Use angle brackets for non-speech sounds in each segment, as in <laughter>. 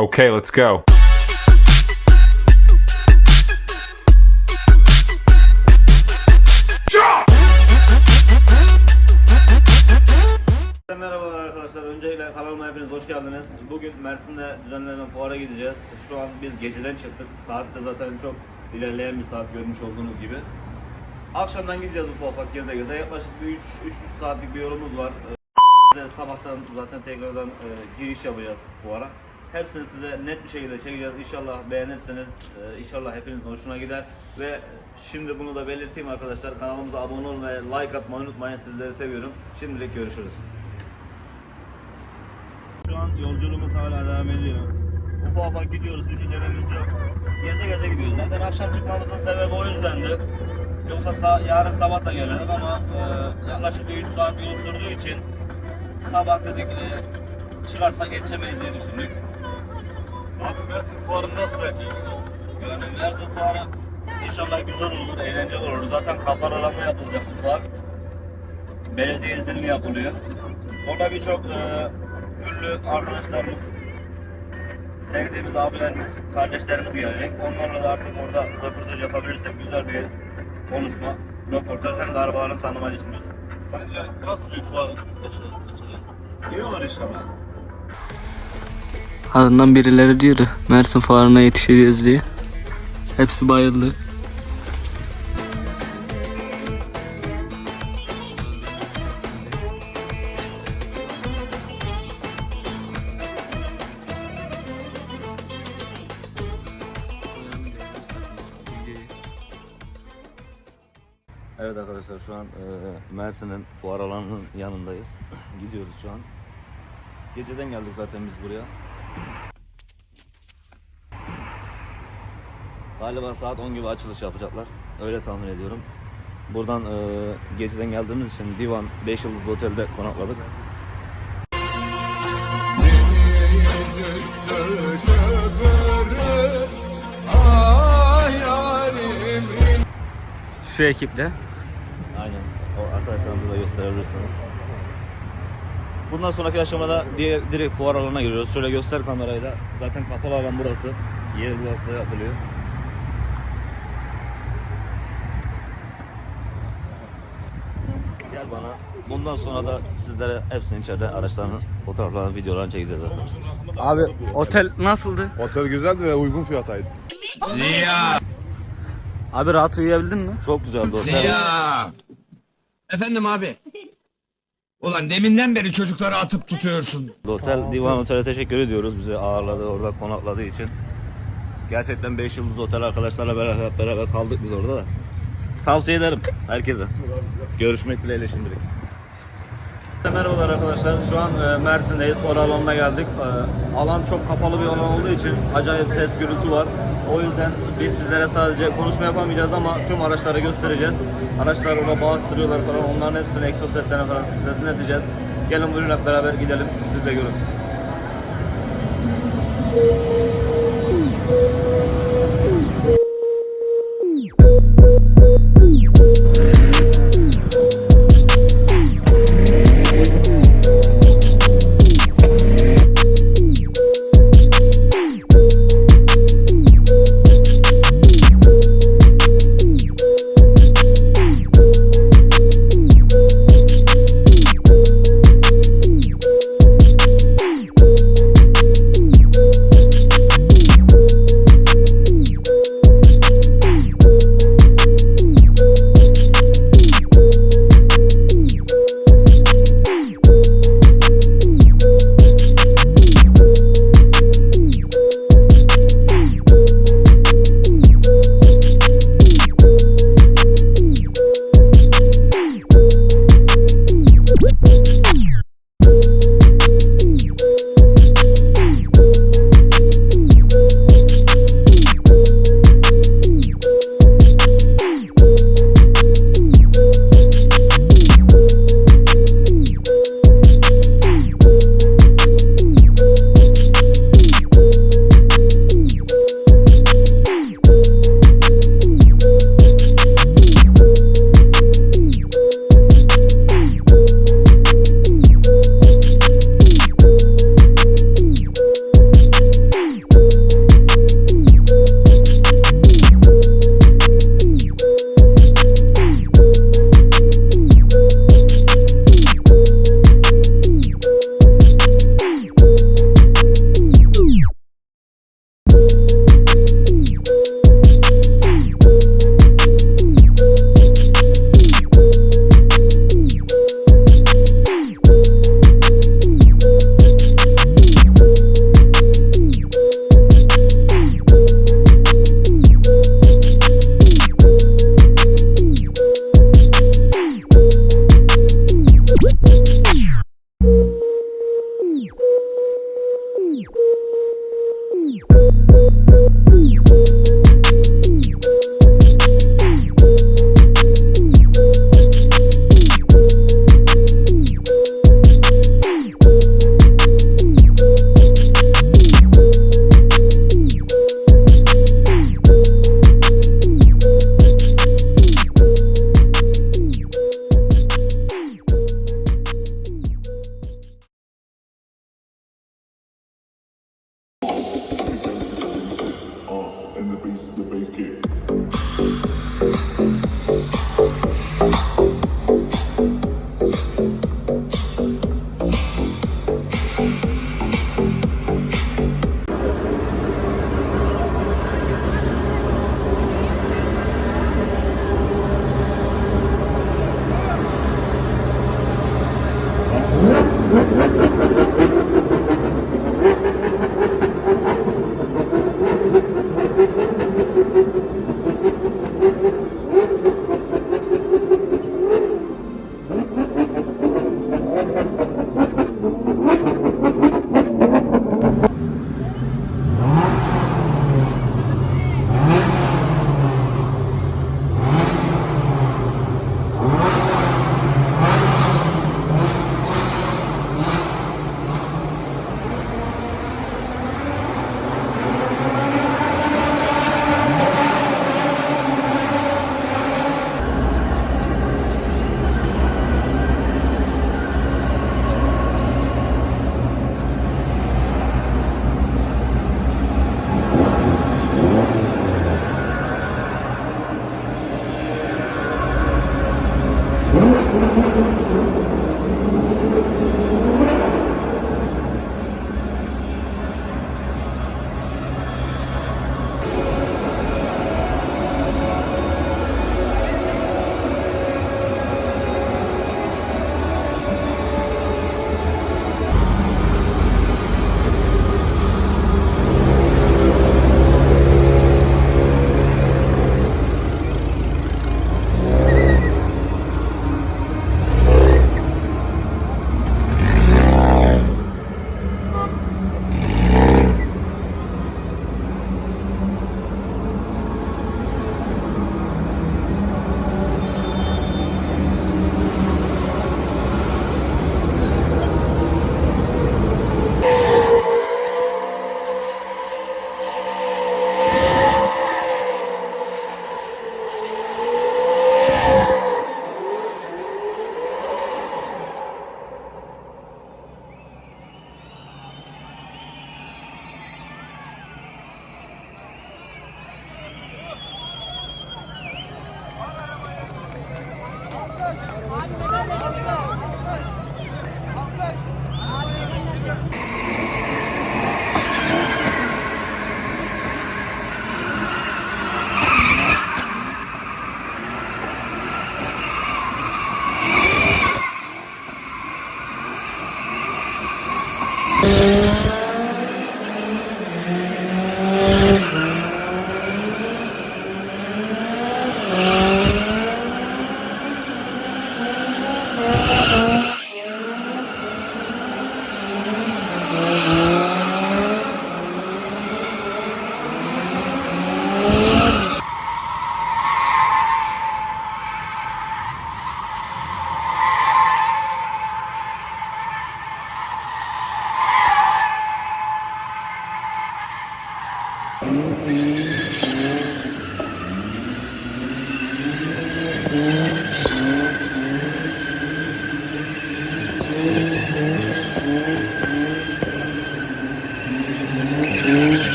Okay, let's go. Merhabalar arkadaşlar. Öncelikle kanalıma hepiniz hoş geldiniz. Bugün Mersin'de düzenlenen fuara gideceğiz. Şu an biz geceden çıktık. Saat de zaten çok ilerleyen bir saat görmüş olduğunuz gibi. Akşamdan gideceğiz ufak ufak geze geze. Yaklaşık bir 3 3,5 saatlik bir yolumuz var. Ee, Sabahtan zaten tekrardan e, giriş yapacağız fuara. Hepsini size net bir şekilde çekeceğiz. İnşallah beğenirsiniz. Ee, İnşallah hepinizin hoşuna gider. Ve şimdi bunu da belirteyim arkadaşlar. Kanalımıza abone ve like atmayı unutmayın. Sizleri seviyorum. Şimdilik görüşürüz. Şu an yolculuğumuz hala devam ediyor. Ufak ufak gidiyoruz, hiç incelememiz yok. Geze geze gidiyoruz. Zaten akşam çıkmamızın sebebi o yüzdendi. Yoksa sa- yarın sabah da gelirdik ama e, yaklaşık bir 3 saat yol sürdüğü için sabah dedik e, çıkarsak yetişemeyiz diye düşündük. Abi Mersin fuarını nasıl bekliyorsun? Yani Mersin fuarı inşallah güzel olur, eğlenceli olur. Zaten kapanalama yapılacak bu fuar. Belediye izinli yapılıyor. Orada birçok e, ünlü arkadaşlarımız, sevdiğimiz abilerimiz, kardeşlerimiz gelecek. Onlarla da artık orada röportaj yapabilirsek güzel bir konuşma, röportaj hem de arabaların tanımayı düşünüyoruz. Sence nasıl bir fuar geçecek? İyi olur inşallah. Ardından birileri diyordu Mersin fuarına yetişeceğiz diye. Hepsi bayıldı. Evet arkadaşlar şu an e, Mersin'in fuar alanının yanındayız. <clears throat> Gidiyoruz şu an. Geceden geldik zaten biz buraya. Galiba saat 10 gibi açılış yapacaklar. Öyle tahmin ediyorum. Buradan e, geceden geldiğimiz için Divan 5 yıldızlı otelde konakladık. Şu ekiple. Aynen. O arkadaşlarımıza da gösterebilirsiniz. Bundan sonraki aşamada diğer direkt fuar alanına giriyoruz. Şöyle göster kamerayı da. Zaten kapalı alan burası. Yer burası da yapılıyor. Gel bana. Bundan sonra da sizlere hepsini içeride araçlarını, fotoğraflarını, videolarını çekeceğiz arkadaşlar. Abi otel nasıldı? Otel güzeldi ve uygun fiyataydı. Abi rahat uyuyabildin mi? Çok güzeldi otel. Ya. Efendim abi. Ulan deminden beri çocukları atıp tutuyorsun. Otel Divan Otel'e teşekkür ediyoruz bizi ağırladı orada konakladığı için. Gerçekten 5 yıldız otel arkadaşlarla beraber, beraber kaldık biz orada da. Tavsiye ederim herkese. Görüşmek dileğiyle şimdilik. Merhabalar arkadaşlar. Şu an e, Mersin'deyiz. Spor alanına geldik. E, Alan çok kapalı bir alan olduğu için acayip ses gürültü var. O yüzden biz sizlere sadece konuşma yapamayacağız ama tüm araçları göstereceğiz. Araçlar orada bağıttırıyorlar falan. Onların hepsini egzoz seslerine falan size dinleteceğiz. Gelin buyurun hep beraber gidelim. Siz de görün.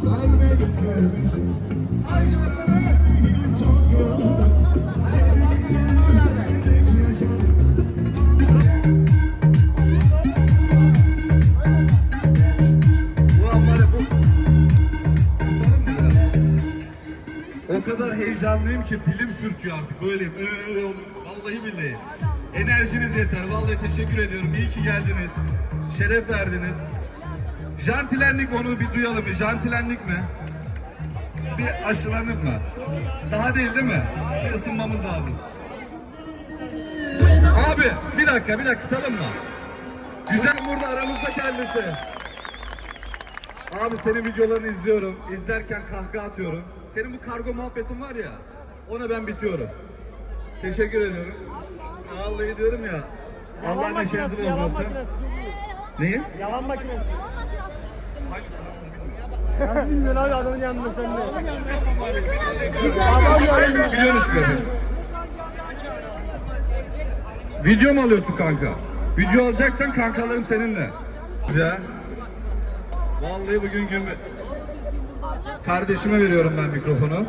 Kalbe getirmiş verdiğim çok bu... O kadar heyecanlıyım ki dilim sürçüyor artık böyleyim. Öyle öyle olur. Vallahi billahi. Enerjiniz yeter. Vallahi teşekkür ediyorum. İyi ki geldiniz. Şeref verdiniz. Jantilendik mi onu bir duyalım. Bir jantilendik mi? Bir aşılanıp mı? Daha değil değil mi? Bir ısınmamız lazım. Abi bir dakika bir dakika kısalım mı? Güzel burada aramızda kendisi. Abi senin videolarını izliyorum. İzlerken kahkaha atıyorum. Senin bu kargo muhabbetin var ya. Ona ben bitiyorum. Teşekkür ediyorum. Vallahi diyorum ya. Allah neşenizi bozmasın. Neyi? Yalan makinesi. Nasıl bilmiyorsun adamın yanında sen de. Biliyormuş böyle. Video mu alıyorsun kanka? Video alacaksan kankalarım seninle. Güzel. Vallahi bugün gün... Kardeşime veriyorum ben mikrofonu.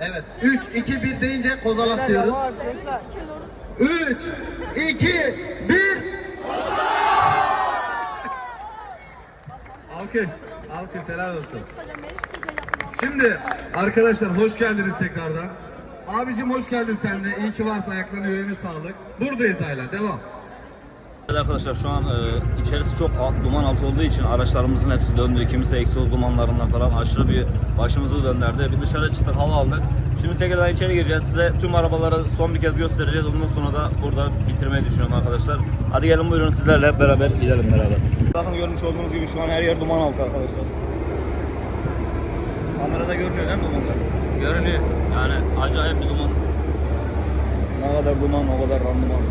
Evet. 3, 2, 1 deyince kozalak diyoruz. Yavaş gençler. 3, 2, 1. Alkış. Alkış helal olsun. Şimdi arkadaşlar hoş geldiniz tekrardan. Abicim hoş geldin sen de. İyi ki varsın ayaklarına yüreğine sağlık. Buradayız hala. Devam. Arkadaşlar şu an e, içerisi çok duman altı olduğu için araçlarımızın hepsi döndü. Kimisi egzoz dumanlarından falan aşırı bir başımızı döndürdü. Bir dışarı çıktık hava aldık. Şimdi tekrardan içeri gireceğiz. Size tüm arabaları son bir kez göstereceğiz. Ondan sonra da burada bitirmeyi düşünüyorum arkadaşlar. Hadi gelin buyurun sizlerle hep beraber gidelim beraber. Zaten görmüş olduğunuz gibi şu an her yer duman altı arkadaşlar. Kamerada görünüyor değil mi dumanlar? Görünüyor. Yani acayip bir duman. Ne kadar duman o kadar randıman.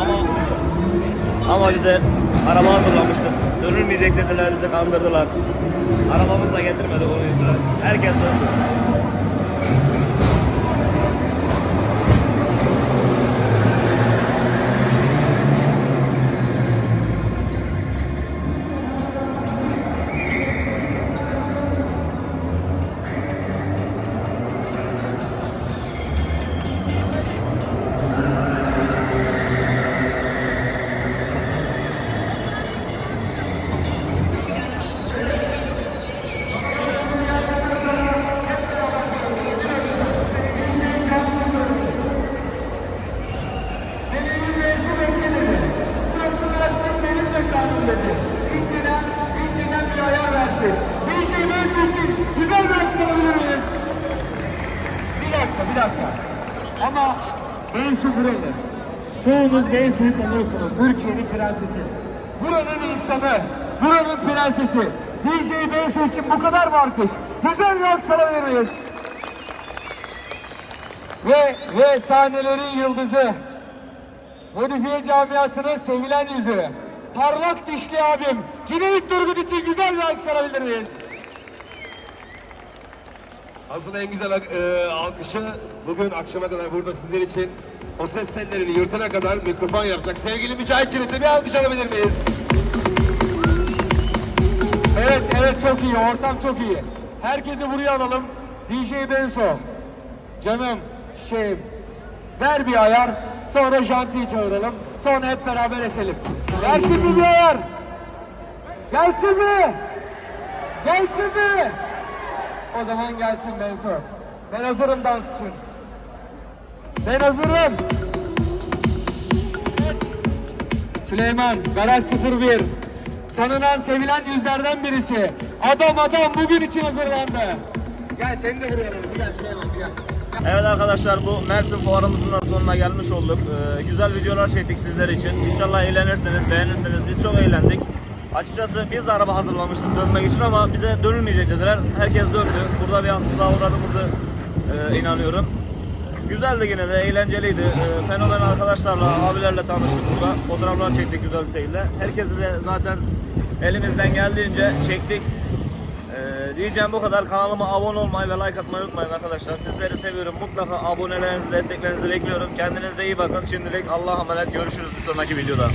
Ama ama bize araba hazırlamıştık. Dönülmeyecek dediler, bizi kandırdılar. Arabamızı da getirmedi onun yüzünden. Herkes döndü. Beysu'yu tanıyorsunuz. Türkiye'nin prensesi. Buranın insanı, buranın prensesi. DJ Beysu için bu kadar mı alkış? Güzel bir alkış alabilir miyiz? ve ve sahnelerin yıldızı. Modifiye camiasının sevilen yüzü. Parlak dişli abim Cüneyt Turgut için güzel bir alkış alabilir miyiz? Aslında en güzel e, alkışı bugün akşama kadar burada sizler için o ses tellerini yırtana kadar mikrofon yapacak. Sevgili Mücahit Çelik'le bir alkış alabilir miyiz? Evet evet çok iyi ortam çok iyi. Herkesi buraya alalım. DJ Benso. Canım şey ver bir ayar. Sonra Janti'yi çağıralım. Sonra hep beraber eselim. Gelsin mi bir ayar? Gelsin mi? Gelsin mi? O zaman gelsin Benso. Ben hazırım dans için. Ben hazırım. Süleyman, Garaj 01. Tanınan, sevilen yüzlerden birisi. Adam adam bugün için hazırlandı. Gel seni de buraya alalım. Gel Süleyman gel. Evet arkadaşlar bu Mersin fuarımızın da sonuna gelmiş olduk. Ee, güzel videolar çektik sizler için. İnşallah eğlenirsiniz, beğenirsiniz. Biz çok eğlendik. Açıkçası biz de araba hazırlamıştık dönmek için ama bize dönülmeyecek dediler. Herkes döndü. Burada bir haksızlığa uğradığımızı e, inanıyorum. Güzeldi yine de eğlenceliydi. Ee, fenomen arkadaşlarla, abilerle tanıştık burada. Fotoğraflar çektik güzel bir şekilde. Herkesi de zaten elimizden geldiğince çektik. Ee, diyeceğim bu kadar. Kanalıma abone olmayı ve like atmayı unutmayın arkadaşlar. Sizleri seviyorum. Mutlaka abonelerinizi, desteklerinizi bekliyorum. Kendinize iyi bakın. Şimdilik Allah'a emanet. Görüşürüz bir sonraki videoda.